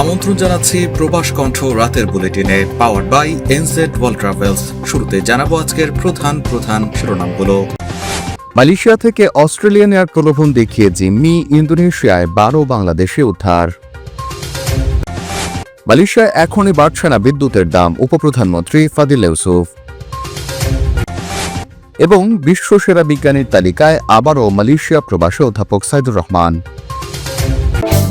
আমন্ত্রণ জানাচ্ছি প্রবাস কণ্ঠ রাতের বুলেটিনে power by NZ world travels শুরুতে জানাব আজকের প্রধান প্রধান শিরোনামগুলো। মালয়েশিয়া থেকে অস্ট্রেলিয়ান এয়ার প্রলোভন দেখিয়ে জিম্মি, ইন্দোনেশিয়ায় বারো বাংলাদেশে উদ্ধার। মালয়েশিয়ায় এখনই বাড়ছে না বিদ্যুতের দাম, উপপ্রধানমন্ত্রী ফাদিল ইউসুফ। এবং বিশ্ব সেরা বিজ্ঞানীর তালিকায় আবারও মালয়েশিয়া প্রবাসী অধ্যাপক সাইদুর রহমান।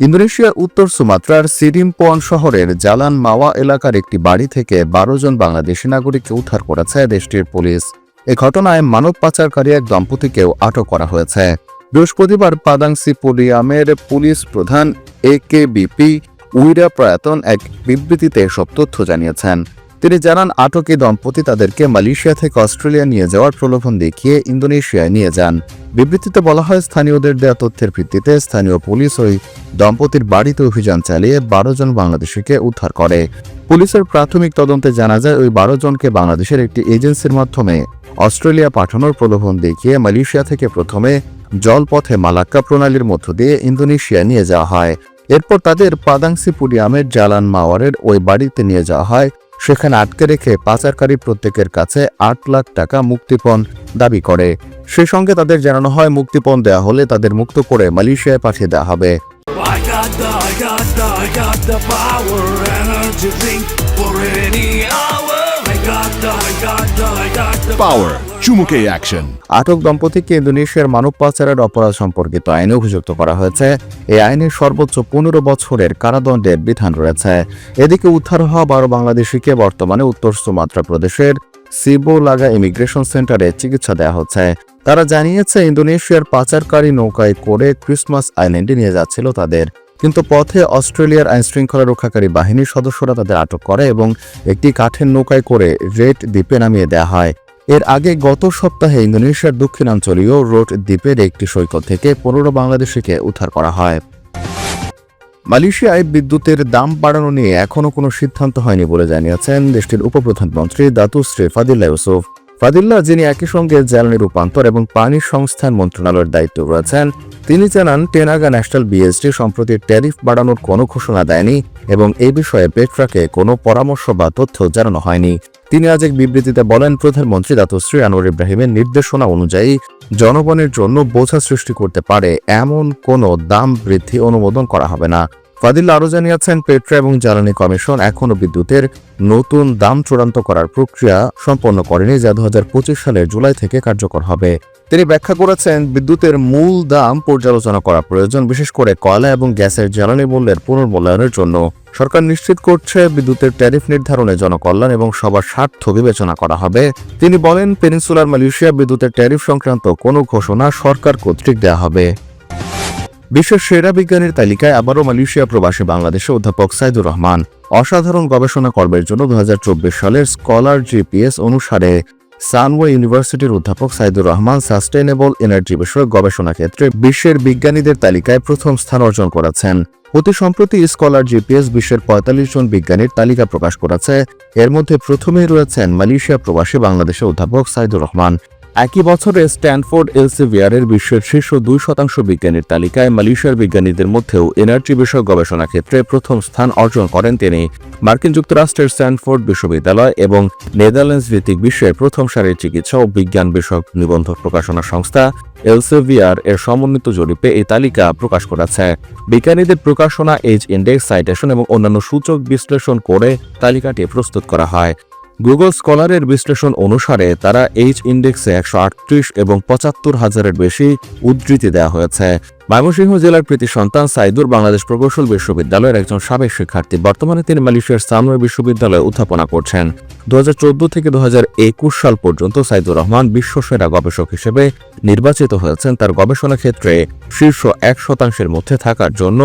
ইন্দোনেশিয়ার উত্তর সুমাত্রার সিরিমপন শহরের জালান মাওয়া এলাকার একটি বাড়ি থেকে বারো জন বাংলাদেশি নাগরিককে উদ্ধার করেছে দেশটির পুলিশ। এ ঘটনায় মানব পাচারকারী এক দম্পতিকেও আটক করা হয়েছে। বৃহস্পতিবার পাদাংসি পুলিয়ামের পুলিশ প্রধান এ কে বিপি উইরা প্রয়াতন এক বিবৃতিতে এসব তথ্য জানিয়েছেন। তিনি জানান, আটকে দম্পতি তাদেরকে মালয়েশিয়া থেকে অস্ট্রেলিয়া নিয়ে যাওয়ার প্রলোভন দেখিয়ে ইন্দোনেশিয়ায় নিয়ে যান। বিবৃতিতে বলা হয়, স্থানীয়দের দেওয়া তথ্যের ভিত্তিতে স্থানীয় পুলিশ ওই দম্পতির বাড়িতে অভিযান চালিয়ে বারো জন বাংলাদেশিকে উদ্ধার করে। পুলিশের প্রাথমিক তদন্তে জানা যায়, ওই বারো জনকে বাংলাদেশের একটি এজেন্সির মাধ্যমে অস্ট্রেলিয়া পাঠানোর প্রলোভন দেখিয়ে মালয়েশিয়া থেকে প্রথমে জলপথে মালাক্কা প্রণালীর মধ্য দিয়ে ইন্দোনেশিয়া নিয়ে যাওয়া হয়। এরপর তাদের পাদাংসি পুডিয়ামের জালান মাওয়ারের ওই বাড়িতে নিয়ে যাওয়া হয়। সেখানে আটকে রেখে পাচারকারী প্রত্যেকের কাছে আট লাখ টাকা মুক্তিপণ দাবি করে সে সঙ্গে তাদের জানানো হয় মুক্তিপণ দেওয়া হলে তাদের মুক্ত করে মালয়েশিয়ায় পাঠিয়ে দেওয়া হবে I got the, power, energy drink for any hour. Power. Chumuke Action. আটক দম্পতিকে ইন্দোনেশিয়ার মানব পাচারের অপরাধ সম্পর্কিত আইনে অভিযুক্ত করা হয়েছে এই আইনে সর্বোচ্চ পনেরো বছরের কারাদণ্ডের বিধান রয়েছে এদিকে উদ্ধার হওয়া বারো বাংলাদেশিকে বর্তমানে উত্তর সুমাত্রা প্রদেশের সিবোলাগা ইমিগ্রেশন সেন্টারে চিকিৎসা দেওয়া হচ্ছে তারা জানিয়েছে, ইন্দোনেশিয়ার পাচারকারী নৌকায় করে ক্রিসমাস আইল্যান্ডে নিয়ে যাচ্ছিল তাদের কিন্তু পথে অস্ট্রেলিয়ার আইনশৃঙ্খলা রক্ষাকারী বাহিনীর সদস্যরা তাদের আটক করে এবং একটি কাঠের নৌকায় করে রেড দ্বীপে নামিয়ে দেওয়া হয়। এর আগে গত সপ্তাহে ইন্দোনেশিয়ার দক্ষিণাঞ্চলীয় রোড দ্বীপের একটি সৈকত থেকে পনেরো বাংলাদেশিকে উদ্ধার করা হয়। মালয়েশিয়ায় বিদ্যুতের দাম বাড়ানো নিয়ে এখনও কোনো সিদ্ধান্ত হয়নি বলে জানিয়েছেন দেশটির উপপ্রধানমন্ত্রী দাতুশ্রী ফাদিল্লা ইউসুফ ফাদিল্লা যিনি একই সঙ্গে জ্বালানি রূপান্তর এবং পানি সংস্থান মন্ত্রণালয়ের দায়িত্ব রয়েছেন, তিনি জানান, টেনাগা ন্যাশনাল বিএসটি সম্প্রতি ট্যারিফ বাড়ানোর কোনো ঘোষণা দেয়নি এবং এ বিষয়ে পেট্রাকে কোনো পরামর্শ বা তথ্য জানানো হয়নি। তিনি আজ এক বিবৃতিতে বলেন, প্রধানমন্ত্রী দাতুশ্রী আনোয়ার ইব্রাহিমের নির্দেশনা অনুযায়ী জনগণের জন্য বোঝা সৃষ্টি করতে পারে এমন কোনো দাম বৃদ্ধি অনুমোদন করা হবে না। ফাদিল্লা আরও জানিয়েছেন, পেট্রো এবং জ্বালানি কমিশন এখনও বিদ্যুতের নতুন দাম চূড়ান্ত করার প্রক্রিয়া সম্পন্ন করেনি, যা দু হাজার পঁচিশ সালের জুলাই থেকে কার্যকর হবে। তিনি ব্যাখ্যা করেছেন, বিদ্যুতের মূল দাম পর্যালোচনা করা প্রয়োজন, বিশেষ করে কয়লা এবং গ্যাসের জ্বালানি মূল্যের পুনর্মূল্যায়নের জন্য। সরকার নিশ্চিত করছে, বিদ্যুতের ট্যারিফ নির্ধারণে জনকল্যাণ এবং সবার স্বার্থ বিবেচনা করা হবে। তিনি বলেন, পেনিনসুলার মালয়েশিয়া বিদ্যুতের ট্যারিফ সংক্রান্ত কোনো ঘোষণা সরকার কর্তৃক দেওয়া হবে। বিশ্বের সেরা বিজ্ঞানীর তালিকায় আবারও মালয়েশিয়া প্রবাসী বাংলাদেশে অধ্যাপক সাইদুর রহমান। অসাধারণ গবেষণা কর্মের জন্য দুহাজার চব্বিশ সালের স্কলার জিপিএস অনুসারে সানওয়ে ইউনিভার্সিটির অধ্যাপক সাইদুর রহমান সাস্টেনেবল এনার্জি বিষয়ক গবেষণা ক্ষেত্রে বিশ্বের বিজ্ঞানীদের তালিকায় প্রথম স্থান অর্জন করেছেন। অতি সম্প্রতি স্কলার জিপিএস বিশ্বের পঁয়তাল্লিশ জন বিজ্ঞানীর তালিকা প্রকাশ করেছে। এর মধ্যে প্রথমেই রয়েছেন মালয়েশিয়া প্রবাসী বাংলাদেশের অধ্যাপক সাইদুর রহমান। একই বছরে স্ট্যানফোর্ড এলসেভিয়ারের বিশ্বের শীর্ষ দুই শতাংশ বিজ্ঞানীর তালিকায় মালয়েশিয়ার বিজ্ঞানীদের মধ্যেও এনার্জি বিষয়ক গবেষণা ক্ষেত্রে প্রথম স্থান অর্জন করেন তিনি। মার্কিন যুক্তরাষ্ট্রের স্ট্যানফোর্ড বিশ্ববিদ্যালয় এবং নেদারল্যান্ডস ভিত্তিক বিশ্বের প্রথম সারির চিকিৎসা ও বিজ্ঞান বিষয়ক নিবন্ধ প্রকাশনা সংস্থা এলসেভিয়ার এর সমন্বিত জরিপে এই তালিকা প্রকাশ করেছে। বিজ্ঞানীদের প্রকাশনা, এজ ইন্ডেক্স, সাইটেশন এবং অন্যান্য সূচক বিশ্লেষণ করে তালিকাটি প্রস্তুত করা হয়। গুগল স্কলারের বিশ্লেষণ অনুসারে তারা এইচ ইন্ডেক্সে একশো আটত্রিশ এবং পঁচাত্তর হাজারের বেশি উদ্ধৃতি দেওয়া হয়েছে। ময়মনসিংহ জেলার প্রীতি সন্তান সাইদুর বাংলাদেশ প্রকৌশল বিশ্ববিদ্যালয়ের একজন সাবেক শিক্ষার্থী। বর্তমানে তিনি মালয়েশিয়ার সামওয়ে বিশ্ববিদ্যালয়ে উত্থাপনা করছেন। দু হাজার চোদ্দ থেকে দু হাজার একুশ সাল পর্যন্ত সাইদুর রহমান বিশ্বসেরা গবেষক হিসেবে নির্বাচিত হয়েছেন। তার গবেষণা ক্ষেত্রে শীর্ষ এক শতাংশের মধ্যে থাকার জন্য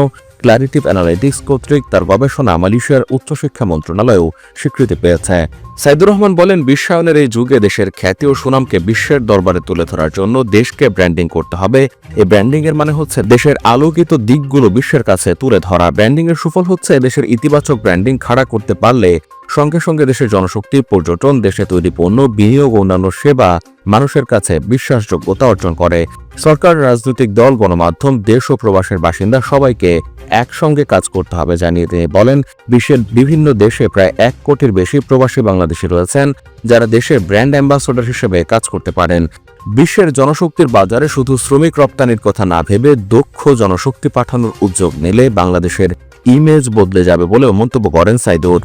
ক্ল্যারিটিভ অ্যানালিটিক্স কর্তৃক তার গবেষণা মালয়েশিয়ার উচ্চশিক্ষা মন্ত্রণালয়েও স্বীকৃতি পেয়েছে। সাইদুর রহমান বলেন, বিশ্বায়নের এই যুগে দেশের খ্যাতি ও সুনামকে বিশ্বের দরবারে তুলে ধরার জন্য দেশকে ব্র্যান্ডিং করতে হবে। এই ব্র্যান্ডিং এর মানে হচ্ছে দেশের আলোকিত দিকগুলো বিশ্বের কাছে তুলে ধরা। ব্র্যান্ডিং এর সুফল হচ্ছে দেশের ইতিবাচক ব্র্যান্ডিং খাড়া করতে পারলে সঙ্গে সঙ্গে দেশের জনশক্তি, পর্যটন, দেশে তৈরি পণ্য, বিনিয়োগ ও অন্যান্য সেবা মানুষের কাছে বিশ্বাসযোগ্যতা অর্জন করে। সরকার, রাজনৈতিক দল, গণমাধ্যম, দেশ ও প্রবাসের বাসিন্দা সবাইকে একসঙ্গে কাজ করতে হবে জানিয়ে তিনি বলেন, বিশ্বের বিভিন্ন দেশে প্রায় এক কোটির বেশি প্রবাসী বাংলাদেশি রয়েছেন যারা দেশের ব্র্যান্ড অ্যাম্বাসডর হিসেবে কাজ করতে পারেন। বিশ্বের জনশক্তির বাজারে শুধু শ্রমিক রপ্তানির কথা না ভেবে দক্ষ জনশক্তি পাঠানোর উদ্যোগ নিলে বাংলাদেশের ইমেজ বদলে যাবে বলেও মন্তব্য করেন সাইদুর।